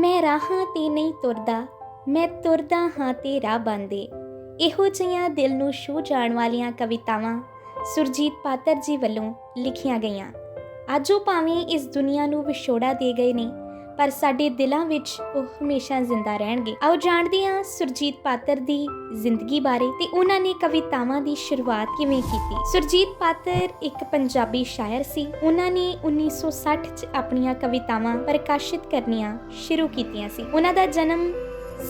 ਮੈਂ ਰਾਹਾਂ ਤੇ ਨਹੀਂ ਤੁਰਦਾ, ਮੈਂ ਤੁਰਦਾ ਹਾਂ ਤੇ ਰਾਹ ਬੰਦੇ ਇਹੋ ਜਿਹੀਆਂ ਦਿਲ ਨੂੰ ਛੂ ਜਾਣ ਵਾਲੀਆਂ ਕਵਿਤਾਵਾਂ ਸੁਰਜੀਤ ਪਾਤਰ ਜੀ ਵੱਲੋਂ ਲਿਖੀਆਂ ਗਈਆਂ। ਅੱਜ ਉਹ ਭਾਵੇਂ ਇਸ ਦੁਨੀਆ ਨੂੰ ਵਿਛੋੜਾ ਦੇ ਗਏ ਨੇ ਪਰ ਸਾਡੇ ਦਿਲਾਂ ਵਿੱਚ ਉਹ ਹਮੇਸ਼ਾ ਜ਼ਿੰਦਾ ਰਹਿਣਗੇ। ਆਓ ਜਾਣਦੇ ਹਾਂ ਸੁਰਜੀਤ ਪਾਤਰ ਦੀ ਜ਼ਿੰਦਗੀ ਬਾਰੇ ਤੇ ਉਹਨਾਂ ਨੇ ਕਵਿਤਾਵਾਂ ਦੀ ਸ਼ੁਰੂਆਤ ਕਿਵੇਂ ਕੀਤੀ। ਸੁਰਜੀਤ ਪਾਤਰ ਇੱਕ ਪੰਜਾਬੀ ਸ਼ਾਇਰ ਸੀ। ਉਹਨਾਂ ਨੇ 1960 ਚ ਆਪਣੀਆਂ ਕਵਿਤਾਵਾਂ ਪ੍ਰਕਾਸ਼ਿਤ ਕਰਨੀਆਂ ਸ਼ੁਰੂ ਕੀਤੀਆਂ ਸੀ। ਉਹਨਾਂ ਦਾ ਜਨਮ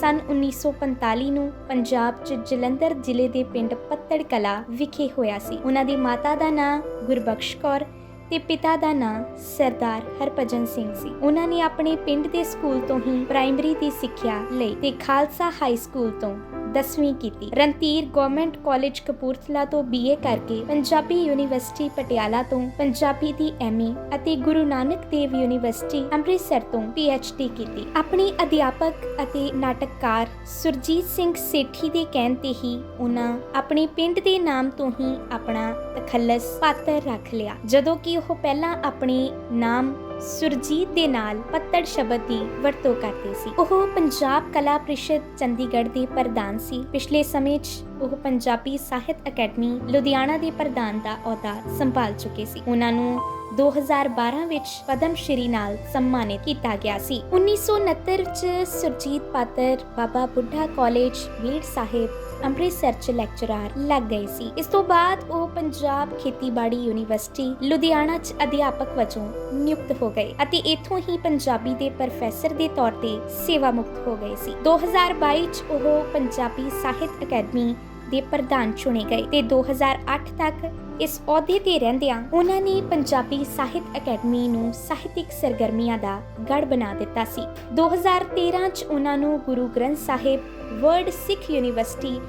ਸਨ 1945 ਨੂੰ ਪੰਜਾਬ 'ਚ ਜਲੰਧਰ ਜ਼ਿਲ੍ਹੇ ਦੇ ਪਿੰਡ ਪੱਤੜ ਕਲਾ ਵਿਖੇ ਹੋਇਆ ਸੀ। ਉਹਨਾਂ ਦੀ ਮਾਤਾ ਦਾ ਨਾਂ ਗੁਰਬਖਸ਼ ਕੌਰ ਤੇ ਪਿਤਾ ਦਾ ਨਾਂ ਸਰਦਾਰ ਹਰਭਜਨ ਸਿੰਘ ਸੀ। ਉਹਨਾਂ ਨੇ ਆਪਣੇ ਪਿੰਡ ਦੇ ਸਕੂਲ ਤੋਂ ਹੀ ਪ੍ਰਾਇਮਰੀ ਦੀ ਸਿੱਖਿਆ ਲਈ ਤੇ ਖਾਲਸਾ ਹਾਈ ਸਕੂਲ ਤੋਂ 10ਵੀਂ ਕੀਤੀ। ਰਣਧੀਰ ਗਵਰਨਮੈਂਟ ਕਾਲਜ ਕਪੂਰਥਲਾ ਤੋਂ ਬੀਏ ਕਰਕੇ ਪੰਜਾਬੀ ਯੂਨੀਵਰਸਿਟੀ ਪਟਿਆਲਾ ਤੋਂ ਪੰਜਾਬੀ ਦੀ ਐਮਏ ਅਤੇ ਗੁਰੂ ਨਾਨਕ ਦੇਵ ਯੂਨੀਵਰਸਿਟੀ ਅੰਮ੍ਰਿਤਸਰ ਤੋਂ ਪੀਐਚਡੀ ਕੀਤੀ। ਆਪਣੀ ਅਧਿਆਪਕ ਅਤੇ ਨਾਟਕਕਾਰ ਸੁਰਜੀਤ ਸਿੰਘ ਸੇਠੀ ਦੇ ਕਹਿਣ ਤੇ ਹੀ ਉਹਨਾਂ ਆਪਣੇ ਪਿੰਡ ਦੇ ਨਾਮ ਤੋਂ ਹੀ ਆਪਣਾ ਤਖੱਲਸ ਪਾਤਰ ਰੱਖ ਲਿਆ। ਜਦੋਂ ਕਿ ਉਹ ਪਹਿਲਾਂ ਆਪਣੇ ਨਾਮ ਸੁਰਜੀਤ ਦੇ ਨਾਲ ਪੱਤੜ ਸ਼ਬਦ ਦੀ ਵਰਤੋਂ ਕਰਦੇ ਸੀ। ਉਹ ਪੰਜਾਬ ਕਲਾ ਪ੍ਰੀਸ਼ਦ ਚੰਡੀਗੜ੍ਹ ਦੇ ਪ੍ਰਧਾਨ ਸੀ। ਪਿਛਲੇ ਸਮੇਂ 'ਚ ਉਹ ਪੰਜਾਬੀ ਸਾਹਿਤ ਅਕੈਡਮੀ ਲੁਧਿਆਣਾ ਦੇ ਪ੍ਰਧਾਨ ਦਾ ਅਹੁਦਾ ਸੰਭਾਲ ਚੁੱਕੇ ਸੀ। ਉਹਨਾਂ ਨੂੰ 2012 ਵਿੱਚ ਪਦਮ ਸ਼੍ਰੀ ਨਾਲ ਸਨਮਾਨਿਤ ਕੀਤਾ ਗਿਆ ਸੀ। 1969 ਚ ਸੁਰਜੀਤ ਪਾਤਰ ਬਾਬਾ ਬੁੱਢਾ ਕਾਲਜ, ਵੀਰ ਸਾਹਿਬ ਅੰਮ੍ਰਿਤਸਰ ਚ ਲੈਕਚਰਰ ਲੱਗ ਗਏ ਸੀ। ਇਸ ਤੋਂ ਬਾਅਦ ਉਹ ਪੰਜਾਬ ਖੇਤੀਬਾੜੀ ਯੂਨੀਵਰਸਿਟੀ ਲੁਧਿਆਣਾ ਚ ਅਧਿਆਪਕ ਵਜੋਂ ਨਿਯੁਕਤ ਹੋ ਗਏ ਅਤੇ ਇੱਥੋਂ ਹੀ ਪੰਜਾਬੀ ਦੇ ਪ੍ਰੋਫੈਸਰ ਦੇ ਤੌਰ ਤੇ ਸੇਵਾ ਮੁਕਤ ਹੋ ਗਏ ਸੀ। 2022 ਚ ਉਹ ਪੰਜਾਬੀ ਸਾਹਿਤ ਅਕੈਡਮੀ ਦੇ ਪ੍ਰਧਾਨ ਚੁਣੇ ਗਏ ਤੇ 2008 ਤੱਕ ਇਸ ਅਹੁਦੇ ਤੇ ਰਹਿੰਦਿਆਂ ਉਹਨਾਂ ਨੇ ਪੰਜਾਬੀ ਸਾਹਿਤ ਅਕੈਡਮੀ ਨੂੰ ਸਾਹਿਤਿਕ ਸਰਗਰਮੀਆਂ ਦਾ ਗੜ ਬਣਾ ਦਿੱਤਾ ਸੀ। 2013 ਚ ਉਹਨਾਂ ਨੂੰ ਗੁਰੂ ਗ੍ਰੰਥ ਸਾਹਿਬ ਵਰਲਡ ਸਿੱਖ ਯੂਨੀਵਰਸਿਟੀ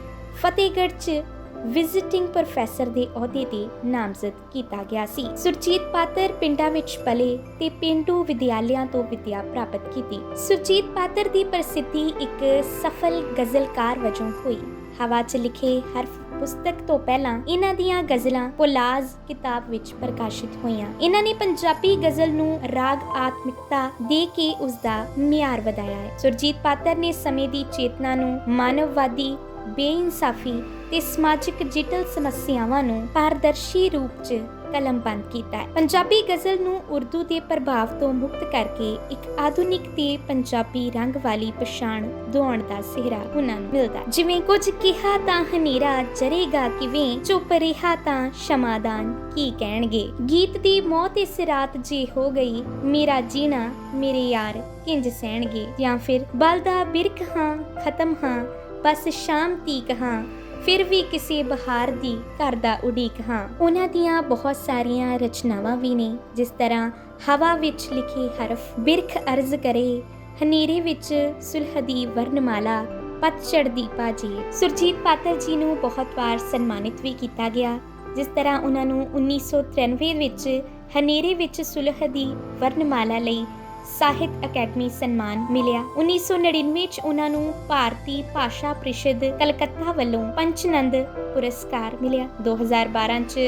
ਫਤਿਹਗੜ੍ਹ ਚ ਵਿਜ਼ਿਟਿੰਗ ਪ੍ਰੋਫੈਸਰ ਦੇ ਅਹੁਦੇ ਤੇ ਨਾਮਜ਼ਦ ਕੀਤਾ ਗਿਆ ਸੀ। ਸੁਰਜੀਤ ਪਾਤਰ ਪਿੰਡਾਂ ਵਿੱਚ ਪਲੇ ਤੇ ਪਿੰਡੂ ਵਿਦਿਆਲਿਆਂ ਤੋਂ ਵਿਦਿਆ ਪ੍ਰਾਪਤ ਕੀਤੀ। ਸੁਰਜੀਤ ਪਾਤਰ ਦੀ ਪ੍ਰਸਿੱਧੀ ਇੱਕ ਸਫਲ ਗਜ਼ਲਕਾਰ ਵਜੋਂ ਹੋਈ। ਹਵਾ 'ਚ ਲਿਖੇ ਹਰਫ ਪੁਸਤਕ ਤੋਂ ਪਹਿਲਾਂ ਇਹਨਾਂ ਦੀਆਂ ਗਜ਼ਲਾਂ ਪੋਲਾਜ਼ ਕਿਤਾਬ ਵਿੱਚ ਪ੍ਰਕਾਸ਼ਿਤ ਹੋਈਆਂ। ਇਹਨਾਂ ਨੇ ਪੰਜਾਬੀ ਗਜ਼ਲ ਨੂੰ ਰਾਗ ਆਤਮਿਕਤਾ ਦੇ ਕੇ ਉਸ ਦਾ ਮਿਆਰ ਵਧਾਇਆ ਹੈ। ਸੁਰਜੀਤ ਪਾਤਰ ਨੇ ਸਮੇਂ ਦੀ ਚੇਤਨਾ ਨੂੰ ਮਾਨਵਵਾਦੀ, ਬੇਇਨਸਾਫੀ ਤੇ ਸਮਾਜਿਕ ਜਟਿਲ ਸਮੱਸਿਆਵਾਂ ਨੂੰ ਪਾਰਦਰਸ਼ੀ ਰੂਪ 'ਚ ਕਲਮਬੰਦ ਕੀਤਾ ਹੈ। ਪੰਜਾਬੀ ਗਜ਼ਲ ਨੂੰ ਉਰਦੂ ਦੇ ਪ੍ਰਭਾਵ ਤੋਂ ਮੁਕਤ ਕਰਕੇ ਇੱਕ ਆਧੁਨਿਕ ਤੇ ਪੰਜਾਬੀ ਰੰਗ ਵਾਲੀ ਪਛਾਣ ਦਿਵਾਉਣ ਦਾ ਸਿਹਰਾ ਉਹਨਾਂ ਨੂੰ ਮਿਲਦਾ ਜਿਵੇਂ ਕੁਝ ਕਿਹਾ ਤਾਂ ਹਨੇਰਾ ਜਰੇਗਾ ਕਿਵੇਂ, ਚੁੱਪ ਰਿਹਾ ਤਾਂ ਸ਼ਮਾਦਾਨ ਕੀ ਕਹਿਣਗੇ? ਗੀਤ ਦੀ ਮੌਤ ਇਸ ਰਾਤ ਜੇ ਹੋ ਗਈ, ਮੇਰਾ ਜੀਣਾ ਮੇਰੇ ਯਾਰ ਕਿੰਜ ਸਹਿਣਗੇ? ਜਾਂ ਫਿਰ ਬਲਦਾ ਬਿਰਖ ਹਾਂ, ਖਤਮ ਹਾਂ, ਬਸ ਸ਼ਾਮ ਤੀਕ ਹਾਂ ਫਿਰ ਵੀ ਕਿਸੇ ਬਹਾਰ ਦੀ ਘਰ ਦਾ ਉਡੀਕ, ਹਾਂ। ਉਹਨਾਂ ਦੀਆਂ ਬਹੁਤ ਸਾਰੀਆਂ ਰਚਨਾਵਾਂ ਵੀ ਨੇ, ਜਿਸ ਤਰ੍ਹਾਂ ਹਵਾ ਵਿੱਚ ਲਿਖੇ ਹਰਫ, ਬਿਰਖ ਅਰਜ਼ ਕਰੇ, ਹਨੇਰੇ ਵਿੱਚ ਸੁਲਹ ਦੀ ਵਰਨਮਾਲਾ ਪਤਝੜ ਦੀ ਪਾਜੀ। ਸੁਰਜੀਤ ਪਾਤਰ ਜੀ ਨੂੰ ਬਹੁਤ ਵਾਰ ਸਨਮਾਨਿਤ ਵੀ ਕੀਤਾ ਗਿਆ, ਜਿਸ ਤਰ੍ਹਾਂ ਉਹਨਾਂ ਨੂੰ 1993 ਵਿੱਚ ਹਨੇਰੇ ਵਿੱਚ ਸੁਲਹ ਦੀ ਵਰਨਮਾਲਾ ਲਈ ਸਾਹਿਤ ਅਕੈਡਮੀ ਸਨਮਾਨ ਮਿਲਿਆ। 1999 ਚ ਉਹਨਾਂ ਨੂੰ ਭਾਰਤੀ ਭਾਸ਼ਾ ਪ੍ਰੀਸ਼ਦ ਕਲਕੱਤਾ ਵੱਲੋਂ ਪੰਚਨੰਦ ਪੁਰਸਕਾਰ ਮਿਲਿਆ। 2012 ਚ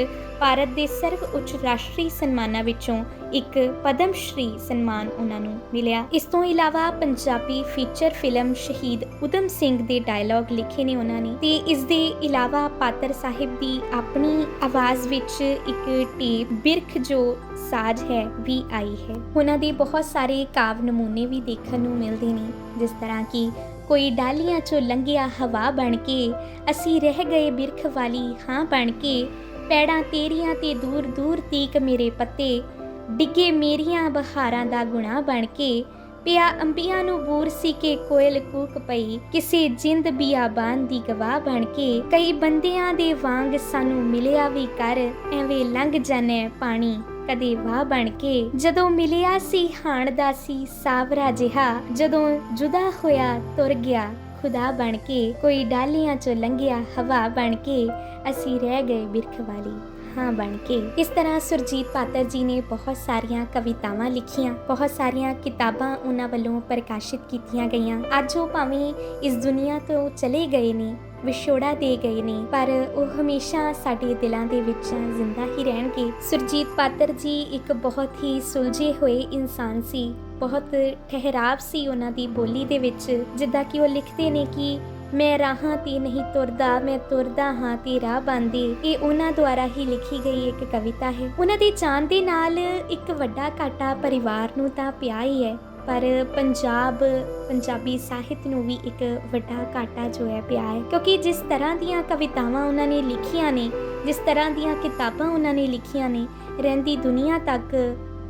ਭਾਰਤ ਦੇ ਸਰਵ ਉੱਚ ਰਾਸ਼ਟਰੀ ਸਨਮਾਨਾਂ ਵਿੱਚੋਂ ਇੱਕ ਪਦਮ ਸ਼੍ਰੀ ਸਨਮਾਨ ਉਹਨਾਂ ਨੂੰ ਮਿਲਿਆ। ਇਸ ਤੋਂ ਇਲਾਵਾ ਪੰਜਾਬੀ ਫੀਚਰ ਫਿਲਮ ਸ਼ਹੀਦ ਉਦਮ ਸਿੰਘ ਦੇ ਡਾਇਲੌਗ ਲਿਖੇ ਨੇ ਉਹਨਾਂ ਨੇ ਤੇ ਇਸ ਦੇ ਇਲਾਵਾ ਪਾਤਰ ਸਾਹਿਬ ਦੀ ਆਪਣੀ ਆਵਾਜ਼ ਵਿੱਚ ਇੱਕ ਟੇਪ ਬਿਰਖ ਜੋ ਸਾਜ਼ ਹੈ, ਵੀ ਆਈ ਹੈ। ਉਹਨਾਂ ਦੇ ਬਹੁਤ ਸਾਰੇ ਕਾਵ ਨਮੂਨੇ ਵੀ ਦੇਖਣ ਨੂੰ ਮਿਲਦੇ ਨੇ, ਜਿਸ ਤਰ੍ਹਾਂ ਕਿ ਕੋਈ ਡਾਲੀਆਂ ਚੋਂ ਲੰਘਿਆ ਹਵਾ ਬਣ ਕੇ, ਅਸੀਂ ਰਹਿ ਗਏ ਬਿਰਖ ਵਾਲੀ ਹਾਂ ਬਣ ਕੇ, ਪੈੜਾਂ ਤੇਰੀਆਂ ਤੇ ਦੂਰ ਦੂਰ ਤੀਕ ਮੇਰੇ ਪੱਤੇ ਡਿੱਗੇ ਮੇਰੀਆਂ ਬਹਾਰਾਂ ਦਾ ਗੁਣਾ ਬਣ ਕੇ ਪਿਆ ਅੰਬੀਆਂ ਨੂੰ ਬੂਰ ਸੀ ਕੇ ਕੋਇਲ ਕੂਕ ਪਈ, ਕਿਸੇ ਜਿੰਦ ਬਿਆਬਾਨ ਦੀ ਗਵਾਹ ਬਣ ਕੇ। ਕਈ ਬੰਦਿਆਂ ਦੇ ਵਾਂਗ ਸਾਨੂੰ ਮਿਲਿਆ ਵੀ ਕਰ, ਐਵੇਂ ਲੰਘ ਜਾਣੇ ਪਾਣੀ, ਕਦੇ ਵਾਹ ਬਣ ਕੇ। ਜਦੋਂ ਮਿਲਿਆ ਸੀ ਹਾਣ ਦਾ ਸੀ ਸਾਵਰਾ ਜਿਹਾ, ਜਦੋਂ ਜੁਦਾ ਹੋਇਆ ਤੁਰ ਗਿਆ ਖੁਦਾ ਬਣ ਕੇ। ਕੋਈ ਡਾਲੀਆਂ ਚੋਂ ਲੰਘਿਆ ਹਵਾ ਬਣ ਕੇ, ਅਸੀਂ ਰਹਿ ਗਏ ਬਿਰਖ ਵਾਲੀ। ਹਾਂ ਬਣ ਕੇ। ਇਸ ਤਰ੍ਹਾਂ ਸੁਰਜੀਤ ਪਾਤਰ ਜੀ ਨੇ ਬਹੁਤ ਸਾਰੀਆਂ ਕਵਿਤਾਵਾਂ ਲਿਖੀਆਂ, ਬਹੁਤ ਸਾਰੀਆਂ ਕਿਤਾਬਾਂ ਉਹਨਾਂ ਵੱਲੋਂ ਪ੍ਰਕਾਸ਼ਿਤ ਕੀਤੀਆਂ ਗਈਆਂ। ਅੱਜ ਉਹ ਭਾਵੇਂ ਇਸ ਦੁਨੀਆ ਤੋਂ ਚਲੇ ਗਏ ਨੇ, ਵਿਛੋੜਾ ਦੇ ਗਏ ਨੇ, ਪਰ ਉਹ ਹਮੇਸ਼ਾ ਸਾਡੇ ਦਿਲਾਂ ਦੇ ਵਿੱਚ ਜ਼ਿੰਦਾ ਹੀ ਰਹਿਣਗੇ। ਸੁਰਜੀਤ ਪਾਤਰ ਜੀ ਇੱਕ ਬਹੁਤ ਹੀ ਸੁਲਝੇ ਹੋਏ ਇਨਸਾਨ ਸੀ, ਬਹੁਤ ਠਹਿਰਾਵ ਸੀ ਉਹਨਾਂ ਦੀ ਬੋਲੀ ਦੇ ਵਿੱਚ, ਜਿੱਦਾਂ ਕਿ ਉਹ ਲਿਖਦੇ ਨੇ ਕਿ ਮੈਂ ਰਾਹਾਂ ਤੇ ਨਹੀਂ ਤੁਰਦਾ, ਮੈਂ ਤੁਰਦਾ ਹਾਂ ਤੇ ਰਾਹ ਬੰਦੇ ਇਹ ਉਹਨਾਂ ਦੁਆਰਾ ਹੀ ਲਿਖੀ ਗਈ ਇੱਕ ਕਵਿਤਾ ਹੈ। ਉਹਨਾਂ ਦੇ ਜਾਣ ਦੇ ਨਾਲ ਇੱਕ ਵੱਡਾ ਘਾਟਾ ਪਰਿਵਾਰ ਨੂੰ ਤਾਂ ਪਿਆ ਹੀ ਹੈ, ਪਰ ਪੰਜਾਬ, ਪੰਜਾਬੀ ਸਾਹਿਤ ਨੂੰ ਵੀ ਇੱਕ ਵੱਡਾ ਘਾਟਾ ਜੋ ਹੈ ਪਿਆ ਹੈ। ਕਿਉਂਕਿ ਜਿਸ ਤਰ੍ਹਾਂ ਦੀਆਂ ਕਵਿਤਾਵਾਂ ਉਹਨਾਂ ਨੇ ਲਿਖੀਆਂ ਨੇ, ਜਿਸ ਤਰ੍ਹਾਂ ਦੀਆਂ ਕਿਤਾਬਾਂ ਉਹਨਾਂ ਨੇ ਲਿਖੀਆਂ ਨੇ, ਰਹਿੰਦੀ ਦੁਨੀਆ ਤੱਕ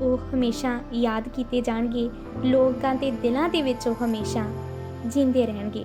ਉਹ ਹਮੇਸ਼ਾ ਯਾਦ ਕੀਤੇ ਜਾਣਗੇ, ਲੋਕਾਂ ਦੇ ਦਿਲਾਂ ਦੇ ਵਿੱਚ ਉਹ ਹਮੇਸ਼ਾ ਜਿੰਦੇ ਰਹਿਣਗੇ।